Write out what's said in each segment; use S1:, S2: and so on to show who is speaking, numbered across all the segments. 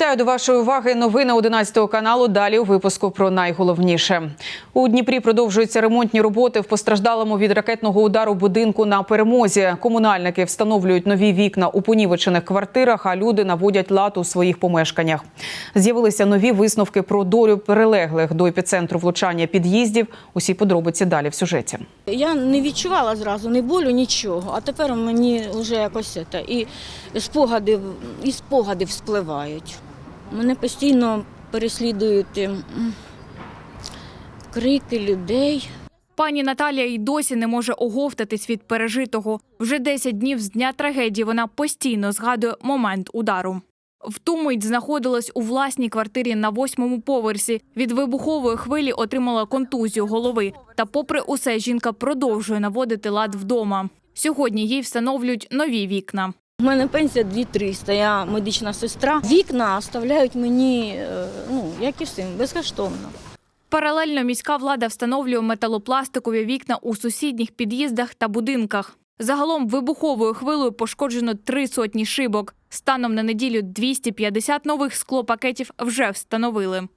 S1: Вітаю до вашої уваги. Новини 11 каналу. Далі у випуску про найголовніше. У Дніпрі продовжуються ремонтні роботи в постраждалому від ракетного удару будинку на перемозі. Комунальники встановлюють нові вікна у понівечених квартирах, а люди наводять лад у своїх помешканнях. З'явилися нові висновки про долю перелеглих до епіцентру влучання під'їздів. Усі подробиці далі в сюжеті.
S2: Я не відчувала зразу ні болю, нічого. А тепер мені вже якось це, і спогади, і спогади вспливають. Мене постійно переслідують ем, крики людей.
S3: Пані Наталія й досі не може оговтатись від пережитого. Вже 10 днів з дня трагедії вона постійно згадує момент удару. В ту мить знаходилась у власній квартирі на восьмому поверсі. Від вибухової хвилі отримала контузію голови. Та, попри усе, жінка продовжує наводити лад вдома. Сьогодні їй встановлюють нові вікна.
S2: У мене пенсія 2300, я медична сестра. Вікна оставляють мені, е, ну, як і всім, безкоштовно.
S3: Паралельно міська влада встановлює металопластикові вікна у сусідніх під'їздах та будинках. Загалом вибуховою хвилею пошкоджено три сотні шибок. Станом на неділю 250 нових склопакетів вже встановили.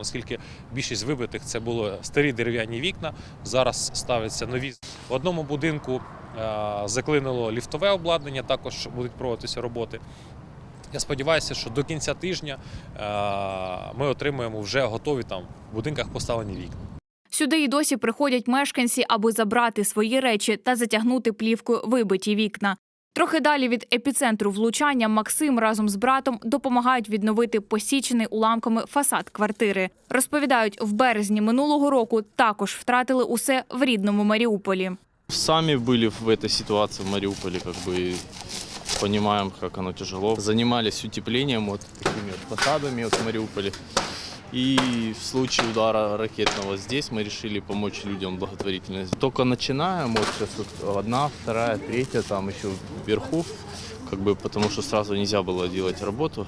S4: Оскільки більшість вибитих це були старі дерев'яні вікна, зараз ставляться нові. В одному будинку е, заклинило ліфтове обладнання, також будуть проводитися роботи. Я сподіваюся, що до кінця тижня е, ми отримаємо вже готові там в будинках поставлені вікна.
S3: Сюди й досі приходять мешканці, аби забрати свої речі та затягнути плівкою вибиті вікна. Трохи далі від епіцентру влучання Максим разом з братом допомагають відновити посічений уламками фасад квартири. Розповідають, в березні минулого року також втратили усе в рідному Маріуполі.
S5: Сами были в этой ситуации в Мариуполе, как бы и понимаем, как оно тяжело. Занимались утеплением вот такими вот фасадами вот в Мариуполе. И в случае удара ракетного здесь мы решили помочь людям благотворительность. Только начинаем, вот сейчас вот одна, вторая, третья, там еще вверху, как бы потому что сразу нельзя было делать работу,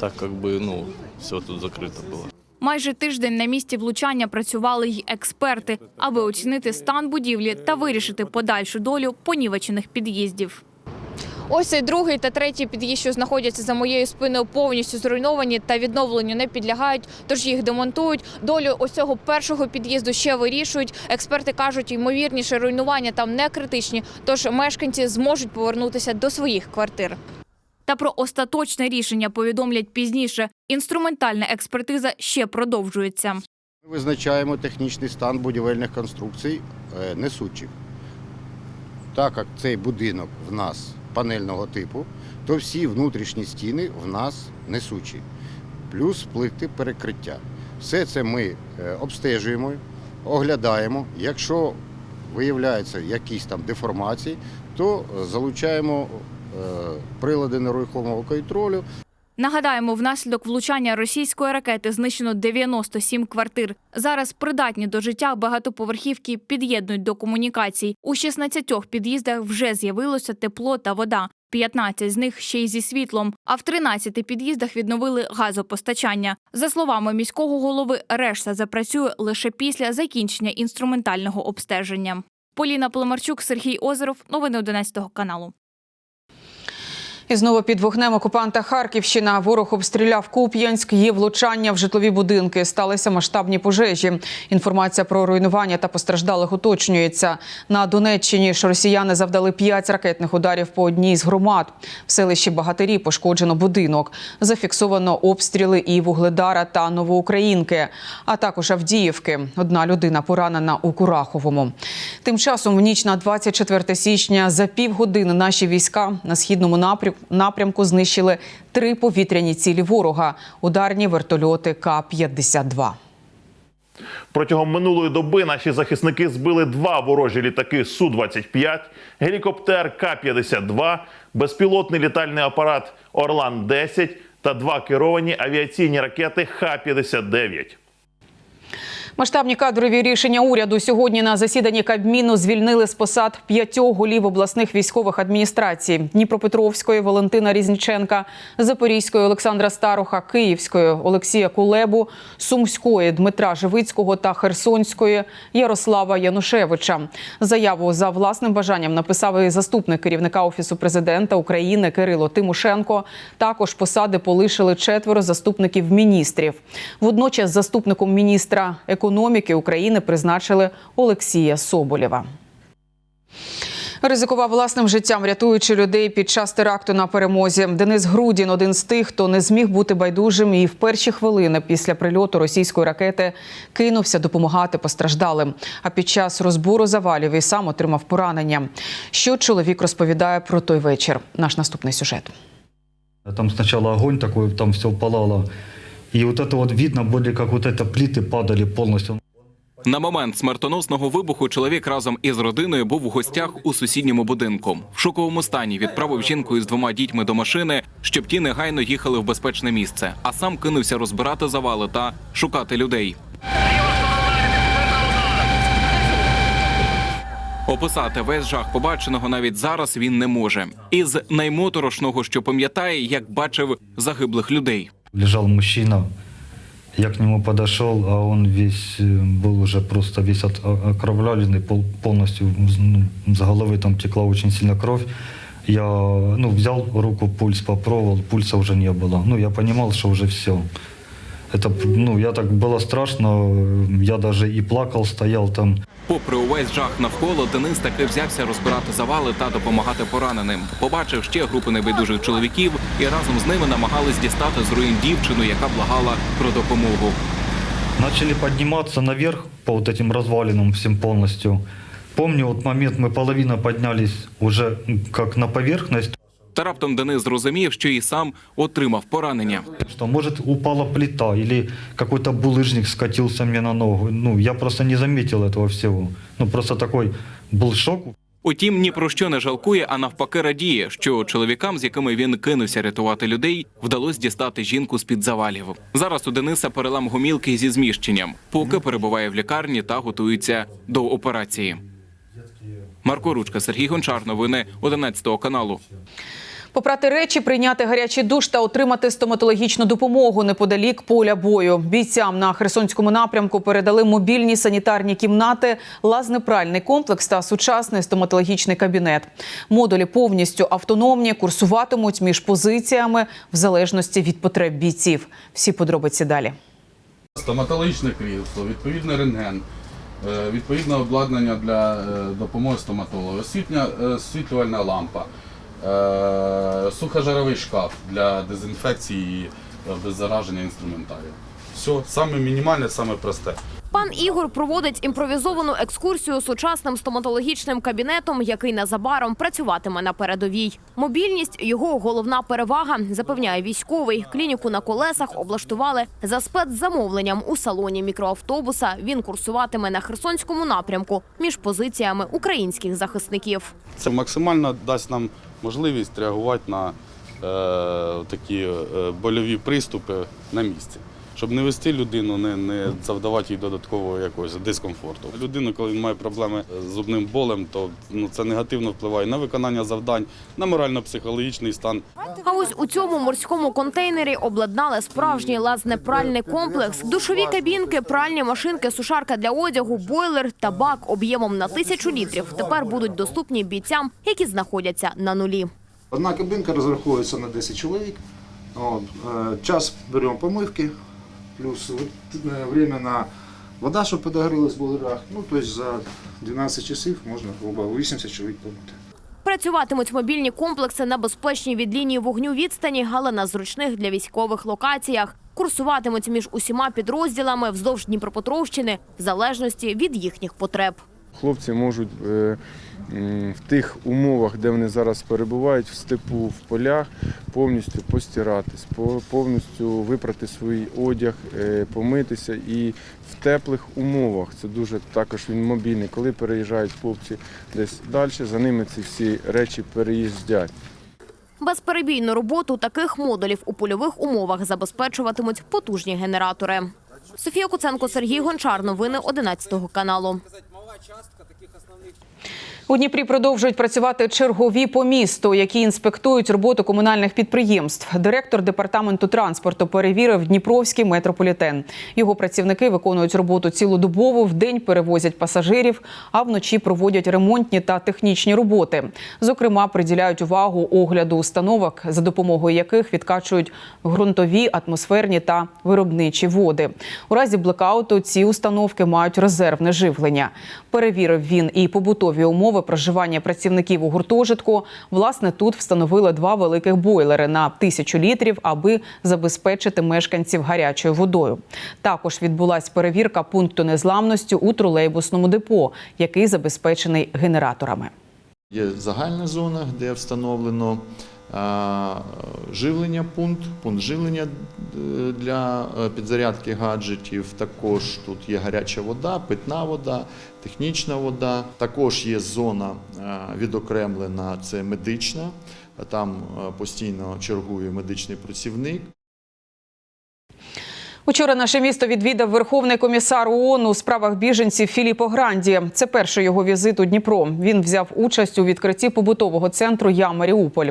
S5: так как бы, ну, все тут закрыто было.
S3: Майже тиждень на місці влучання працювали й експерти, аби оцінити стан будівлі та вирішити подальшу долю понівечених під'їздів. Ось цей другий та третій під'їзд, що знаходяться за моєю спиною, повністю зруйновані та відновленню не підлягають, тож їх демонтують. Долю ось цього першого під'їзду ще вирішують. Експерти кажуть, ймовірніше руйнування там не критичні, тож мешканці зможуть повернутися до своїх квартир. Та про остаточне рішення повідомлять пізніше. Інструментальна експертиза ще продовжується.
S6: Ми визначаємо технічний стан будівельних конструкцій е, несучих. Так як цей будинок в нас панельного типу, то всі внутрішні стіни в нас несучі, плюс плити перекриття. Все це ми е, обстежуємо, оглядаємо. Якщо виявляються якісь там деформації, то е, залучаємо е, прилади нерухомого контролю
S3: Нагадаємо, внаслідок влучання російської ракети знищено 97 квартир. Зараз придатні до життя багатоповерхівки під'єднують до комунікацій. У 16 під'їздах вже з'явилося тепло та вода. 15 з них ще й зі світлом, а в 13 під'їздах відновили газопостачання. За словами міського голови, решта запрацює лише після закінчення інструментального обстеження. Поліна Пломарчук, Сергій Озеров. Новини 11 каналу.
S1: І знову під вогнем окупанта Харківщина. Ворог обстріляв Куп'янськ. Є влучання в житлові будинки. Сталися масштабні пожежі. Інформація про руйнування та постраждалих уточнюється. На Донеччині ж росіяни завдали п'ять ракетних ударів по одній з громад. В селищі Багатирі пошкоджено будинок. Зафіксовано обстріли і Вугледара та Новоукраїнки, а також Авдіївки. Одна людина поранена у Кураховому. Тим часом в ніч на 24 січня за півгодини наші війська на східному напрямку напрямку знищили три повітряні цілі ворога ударні вертольоти К-52.
S7: Протягом минулої доби наші захисники збили два ворожі літаки Су-25, гелікоптер К-52, безпілотний літальний апарат Орлан-10 та два керовані авіаційні ракети Х-59.
S1: Масштабні кадрові рішення уряду сьогодні на засіданні Кабміну звільнили з посад п'ятьох голів обласних військових адміністрацій: Дніпропетровської Валентина Різніченка, Запорізької Олександра Старуха, Київської Олексія Кулебу, Сумської Дмитра Живицького та Херсонської Ярослава Янушевича. Заяву за власним бажанням написав і заступник керівника офісу президента України Кирило Тимошенко. Також посади полишили четверо заступників міністрів. Водночас заступником міністра економіки України призначили Олексія Соболєва. Ризикував власним життям, рятуючи людей під час теракту на перемозі. Денис Грудін один з тих, хто не зміг бути байдужим, і в перші хвилини після прильоту російської ракети кинувся допомагати постраждалим. А під час розбору завалів і сам отримав поранення. Що чоловік розповідає про той вечір? Наш наступний сюжет.
S8: Там сначала огонь такой, там все палало. И вот это вот видно, были как вот это плиты падали полностью.
S9: На момент смертоносного вибуху чоловік разом із родиною був у гостях у сусідньому будинку. В шоковому стані відправив жінку із двома дітьми до машини, щоб ті негайно їхали в безпечне місце, а сам кинувся розбирати завали та шукати людей. Описати весь жах побаченого навіть зараз він не може. Із наймоторошного, що пам'ятає, як бачив загиблих людей.
S8: Лежал мужчина, я к нему подошел, а он весь э, был уже просто весь от- о- окровавленный, пол- полностью з- ну, с головы там текла очень сильно кровь. Я ну, взял руку, пульс попробовал, пульса уже не было. Ну, я понимал, что уже все. Это, ну, я так было страшно, э, я даже и плакал, стоял там.
S9: Попри увесь жах навколо, Денис таки взявся розбирати завали та допомагати пораненим. Побачив ще групи небайдужих чоловіків і разом з ними намагались дістати з руїн дівчину, яка благала про допомогу.
S8: Начали подниматься наверх по вот этим развалинам всем полностью. Помню, вот момент мы половина поднялись уже как на поверхность,
S9: Та раптом Денис зрозумів, що і сам отримав поранення.
S8: что может упала плита или какой-то булыжник скатился мне на ногу. Ну, я просто не заметил этого всего. Ну, просто такой был шок.
S9: Утім, ні про що не жалкує, а навпаки радіє, що чоловікам, з якими він кинувся рятувати людей, вдалося дістати жінку з під завалів. Зараз у Дениса перелам гомілки зі зміщенням, поки перебуває в лікарні та готується до операції. Марко Ручка, Сергій Гончар. Новини 11 каналу.
S1: Попрати речі, прийняти гарячий душ та отримати стоматологічну допомогу неподалік поля бою. Бійцям на Херсонському напрямку передали мобільні санітарні кімнати, лазнепральний комплекс та сучасний стоматологічний кабінет. Модулі повністю автономні, курсуватимуть між позиціями в залежності від потреб бійців. Всі подробиці далі.
S10: Стоматологічне крісло, відповідний рентген, відповідне обладнання для е, допомоги стоматолога, освітня е, освітлювальна лампа, е, сухожаровий шкаф для дезінфекції і обеззараження інструментарію. Все, саме мінімальне, саме просте.
S11: Пан Ігор проводить імпровізовану екскурсію сучасним стоматологічним кабінетом, який незабаром працюватиме на передовій. Мобільність його головна перевага, запевняє військовий. Клініку на колесах облаштували за спецзамовленням у салоні мікроавтобуса. Він курсуватиме на Херсонському напрямку між позиціями українських захисників.
S10: Це максимально дасть нам можливість реагувати на е, такі е, больові приступи на місці. Щоб не вести людину, не, не завдавати їй додаткового якогось дискомфорту. Людина, коли він має проблеми з зубним болем, то ну, це негативно впливає на виконання завдань, на морально-психологічний стан.
S11: А ось у цьому морському контейнері обладнали справжній лазнепральний комплекс, душові кабінки, пральні машинки, сушарка для одягу, бойлер та бак об'ємом на тисячу літрів. Тепер будуть доступні бійцям, які знаходяться на нулі.
S12: Одна кабинка розраховується на 10 чоловік. От, е, час беремо помивки, плюс время на вода, щоб подогрілась в бойлерах. Ну, тобто за 12 часів можна грубо 80 чоловік помити.
S11: Працюватимуть мобільні комплекси на безпечній від лінії вогню відстані, але на зручних для військових локаціях. Курсуватимуть між усіма підрозділами вздовж Дніпропетровщини в залежності від їхніх потреб.
S13: Хлопці можуть е, в тих умовах, де вони зараз перебувають, в степу, в полях, повністю постиратись, по- повністю випрати свій одяг, е, помитися і в теплих умовах. Це дуже також він мобільний. Коли переїжджають хлопці десь далі, за ними ці всі речі переїздять.
S11: Безперебійну роботу таких модулів у польових умовах забезпечуватимуть потужні генератори. Софія Куценко, Сергій Гончар. Новини 11 каналу частка таких основних.
S1: У Дніпрі продовжують працювати чергові по місту, які інспектують роботу комунальних підприємств. Директор департаменту транспорту перевірив Дніпровський метрополітен. Його працівники виконують роботу цілодобово, вдень перевозять пасажирів, а вночі проводять ремонтні та технічні роботи. Зокрема, приділяють увагу огляду установок, за допомогою яких відкачують ґрунтові, атмосферні та виробничі води. У разі блекауту ці установки мають резервне живлення. Перевірив він і побутові умови проживання працівників у гуртожитку. Власне, тут встановили два великих бойлери на тисячу літрів, аби забезпечити мешканців гарячою водою. Також відбулась перевірка пункту незламності у тролейбусному депо, який забезпечений генераторами.
S14: Є загальна зона, де встановлено живлення пункт, пункт живлення е, для е, підзарядки гаджетів. Також тут є гаряча вода, питна вода, технічна вода. Також є зона е, відокремлена, це медична. Там е, постійно чергує медичний працівник.
S1: Учора наше місто відвідав Верховний комісар ООН у справах біженців Філіппо Гранді. Це перший його візит у Дніпро. Він взяв участь у відкритті побутового центру Я Маріуполь.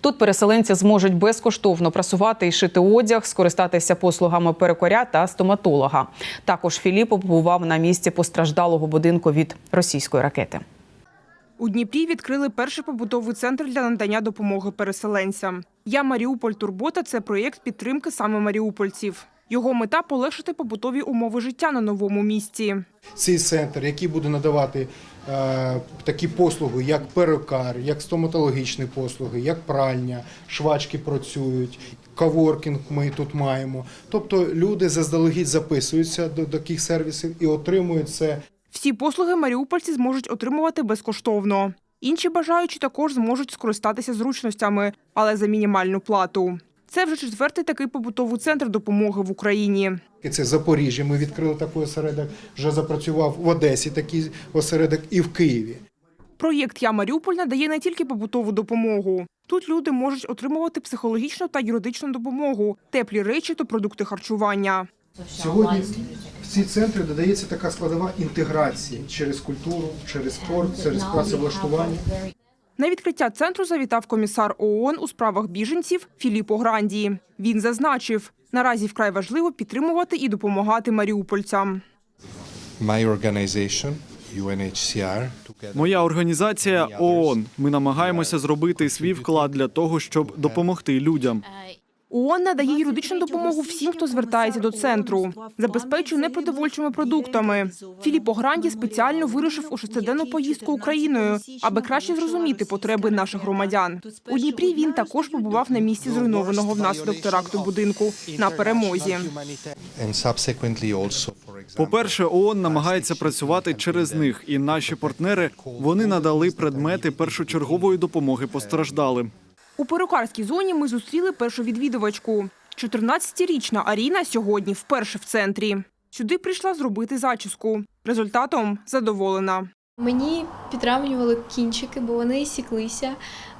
S1: Тут переселенці зможуть безкоштовно прасувати і шити одяг, скористатися послугами перекоря та стоматолога. Також Філіппо побував на місці постраждалого будинку від російської ракети.
S15: У Дніпрі відкрили перший побутовий центр для надання допомоги переселенцям. Я Маріуполь Турбота це проєкт підтримки саме маріупольців. Його мета полегшити побутові умови життя на новому місці.
S12: Цей центр, який буде надавати е, такі послуги, як перукар, як стоматологічні послуги, як пральня, швачки працюють, каворкінг ми тут маємо. Тобто люди заздалегідь записуються до таких сервісів і отримують це
S15: Всі послуги маріупольці зможуть отримувати безкоштовно. Інші бажаючі також зможуть скористатися зручностями, але за мінімальну плату. Це вже четвертий такий побутовий центр допомоги в Україні.
S12: Це Запоріжжя. Ми відкрили такий осередок. Вже запрацював в Одесі такий осередок і в Києві.
S15: Проєкт Я Маріуполь надає не тільки побутову допомогу. Тут люди можуть отримувати психологічну та юридичну допомогу, теплі речі та продукти харчування.
S12: Сьогодні в ці центри додається така складова інтеграції через культуру, через спорт, через працевлаштування.
S15: На відкриття центру завітав комісар ООН у справах біженців Філіппо Гранді. Він зазначив, наразі вкрай важливо підтримувати і допомагати маріупольцям.
S16: My organization,
S17: Моя організація ООН. Ми намагаємося зробити свій вклад для того, щоб допомогти людям.
S15: ООН надає юридичну допомогу всім, хто звертається до центру, забезпечує непродовольчими продуктами. Філіппо Гранді спеціально вирушив у шестиденну поїздку Україною, аби краще зрозуміти потреби наших громадян. У Дніпрі він також побував на місці зруйнованого внаслідок теракту будинку на перемозі.
S16: example,
S17: По-перше, ООН намагається працювати через них, і наші партнери вони надали предмети першочергової допомоги постраждалим.
S15: У перукарській зоні ми зустріли першу відвідувачку. 14-річна Аріна сьогодні вперше в центрі. Сюди прийшла зробити зачіску. Результатом задоволена.
S18: Мені підравнювали кінчики, бо вони сіклися.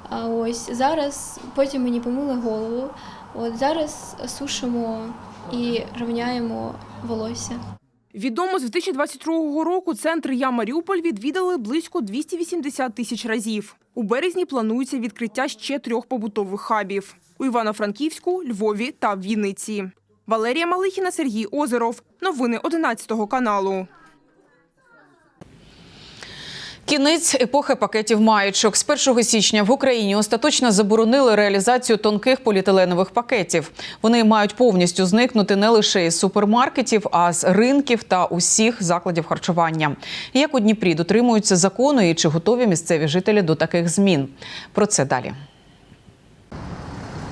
S18: А ось зараз потім мені помили голову. От зараз сушимо і рівняємо волосся.
S15: Відомо з 2022 року центр Я Маріуполь відвідали близько 280 тисяч разів. У березні планується відкриття ще трьох побутових хабів у Івано-Франківську, Львові та Вінниці. Валерія Малихіна, Сергій Озеров. Новини 11 каналу.
S1: Кінець епохи пакетів маєчок. З 1 січня в Україні остаточно заборонили реалізацію тонких поліетиленових пакетів. Вони мають повністю зникнути не лише із супермаркетів, а з ринків та усіх закладів харчування. Як у Дніпрі дотримуються закону і чи готові місцеві жителі до таких змін? Про це далі.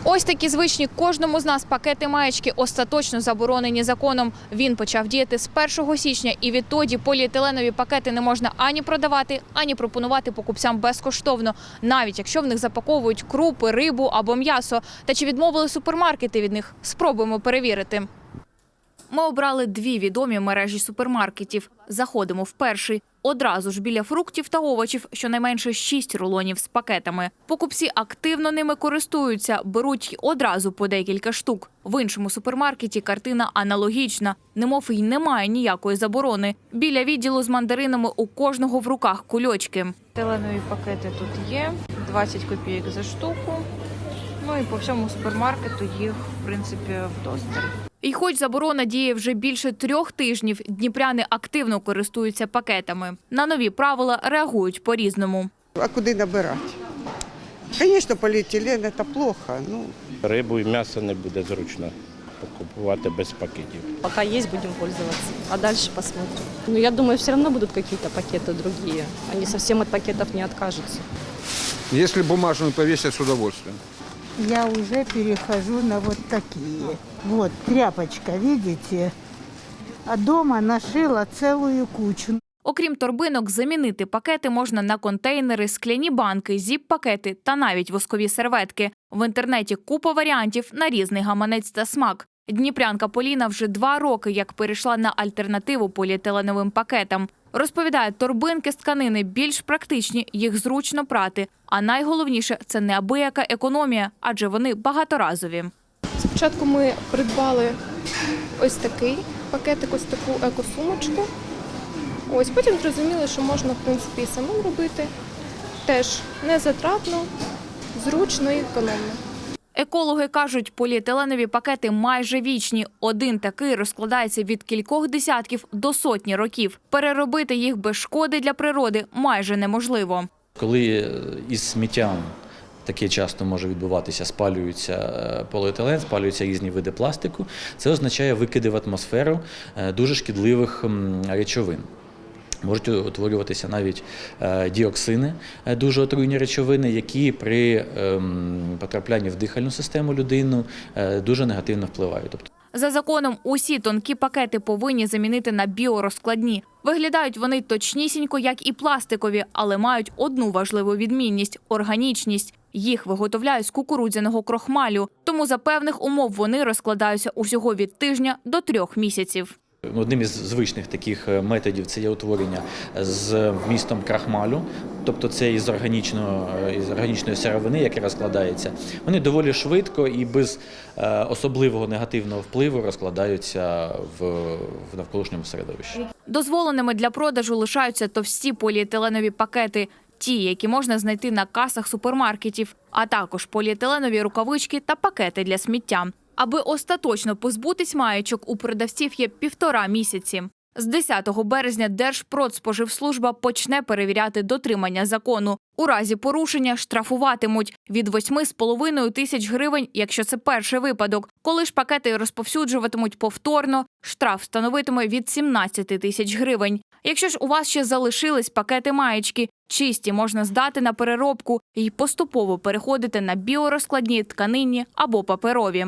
S3: Ось такі звичні кожному з нас пакети маєчки остаточно заборонені законом. Він почав діяти з 1 січня, і відтоді поліетиленові пакети не можна ані продавати, ані пропонувати покупцям безкоштовно, навіть якщо в них запаковують крупи, рибу або м'ясо. Та чи відмовили супермаркети від них? Спробуємо перевірити. Ми обрали дві відомі мережі супермаркетів. Заходимо в перший. Одразу ж біля фруктів та овочів щонайменше шість рулонів з пакетами. Покупці активно ними користуються, беруть одразу по декілька штук. В іншому супермаркеті картина аналогічна, немов і немає ніякої заборони. Біля відділу з мандаринами у кожного в руках кульочки.
S19: Теленові пакети тут є, 20 копійок за штуку. Ну і по всьому супермаркету їх, в принципі, вдосталь.
S3: І хоч заборона діє вже більше трьох тижнів, дніпряни активно користуються пакетами. На нові правила реагують по-різному.
S20: А куди набирати? Звісно, поліетилен – це плохо. Ну,
S21: Рибу і м'ясо не буде зручно купувати без пакетів.
S22: Пока есть, будем пользоваться. А дальше посмотрим. Ну, я думаю, все равно будут какие-то пакеты другие. Они совсем от пакетов не откажутся.
S23: Если бумажную повесят, с удовольствием.
S24: Я уже перехожу на вот такие. Вот тряпочка, видите? А дома нашила целую кучу.
S3: Окрім торбинок, замінити пакети можна на контейнери, скляні банки, зіп-пакети та навіть воскові серветки. В інтернеті купа варіантів на різний гаманець та смак. Дніпрянка Поліна вже два роки як перейшла на альтернативу поліетиленовим пакетам. Розповідає, торбинки з тканини більш практичні, їх зручно прати. А найголовніше це неабияка економія, адже вони багаторазові.
S25: Спочатку ми придбали ось такий пакетик, ось таку екосумочку. Ось потім зрозуміли, що можна в принципі і самим робити. Теж не затратно, зручно і економно.
S3: Екологи кажуть, поліетиленові пакети майже вічні. Один такий розкладається від кількох десятків до сотні років. Переробити їх без шкоди для природи майже неможливо.
S26: Коли е, із сміттям таке часто може відбуватися, спалюється е, поліетилен, спалюються різні види пластику, це означає викиди в атмосферу е, дуже шкідливих речовин. Можуть утворюватися навіть е, діоксини, е, дуже отруйні речовини, які при ем, потраплянні в дихальну систему людину е, дуже негативно впливають. Тобто
S3: За законом, усі тонкі пакети повинні замінити на біорозкладні. Виглядають вони точнісінько, як і пластикові, але мають одну важливу відмінність органічність. Їх виготовляють з кукурудзяного крохмалю, тому за певних умов вони розкладаються усього від тижня до трьох місяців.
S26: Одним із звичних таких е, методів це є утворення з вмістом крахмалю, тобто це із е, із органічної сировини, яка розкладається. Вони доволі швидко і без е, особливого негативного впливу розкладаються в, в навколишньому середовищі.
S3: Дозволеними для продажу лишаються товсті поліетиленові пакети, ті, які можна знайти на касах супермаркетів, а також поліетиленові рукавички та пакети для сміття. Аби остаточно позбутись маєчок, у продавців є півтора місяці. З 10 березня Держпродспоживслужба почне перевіряти дотримання закону. У разі порушення штрафуватимуть від 8,5 тисяч гривень, якщо це перший випадок. Коли ж пакети розповсюджуватимуть повторно, штраф становитиме від 17 тисяч гривень. Якщо ж у вас ще залишились пакети маєчки, чисті можна здати на переробку і поступово переходити на біорозкладні тканинні або паперові.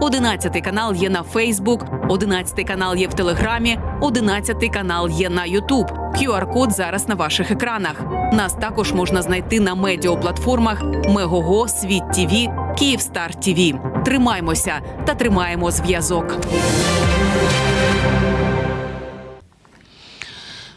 S27: 11 канал є на Фейсбук, 11 канал є в Телеграмі, 11 канал є на Ютуб. QR-код зараз на ваших екранах. Нас також можна знайти на медіаплатформах Мегого, Світ ТІВІ, Київстар ТІВІ. Тримаймося та тримаємо зв'язок.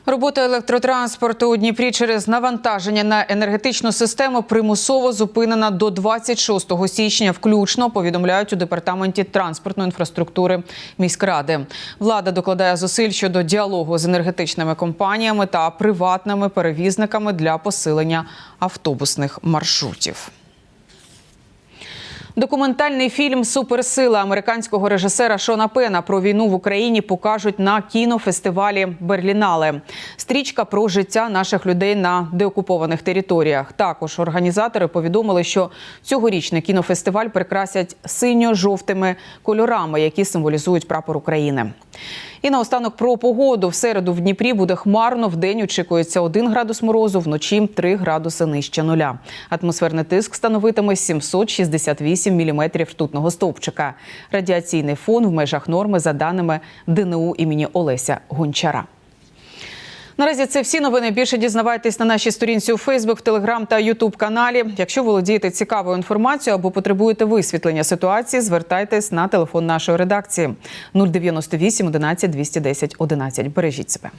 S1: Робота електротранспорту у Дніпрі через навантаження на енергетичну систему примусово зупинена до 26 січня. Включно повідомляють у департаменті транспортної інфраструктури міськради. Влада докладає зусиль щодо діалогу з енергетичними компаніями та приватними перевізниками для посилення автобусних маршрутів. Документальний фільм Суперсила американського режисера Шона Пена про війну в Україні покажуть на кінофестивалі Берлінале. Стрічка про життя наших людей на деокупованих територіях. Також організатори повідомили, що цьогорічний кінофестиваль прикрасять синьо-жовтими кольорами, які символізують прапор України. І наостанок про погоду. В середу в Дніпрі буде хмарно. В день очікується 1 градус морозу, вночі 3 градуси нижче нуля. Атмосферний тиск становитиме 768 міліметрів ртутного стовпчика. Радіаційний фон в межах норми за даними ДНУ імені Олеся Гончара. Наразі це всі новини. Більше дізнавайтесь на нашій сторінці у Фейсбук, Телеграм та Ютуб каналі. Якщо володієте цікавою інформацією або потребуєте висвітлення ситуації, звертайтесь на телефон нашої редакції 098 11 210 11. Бережіть себе.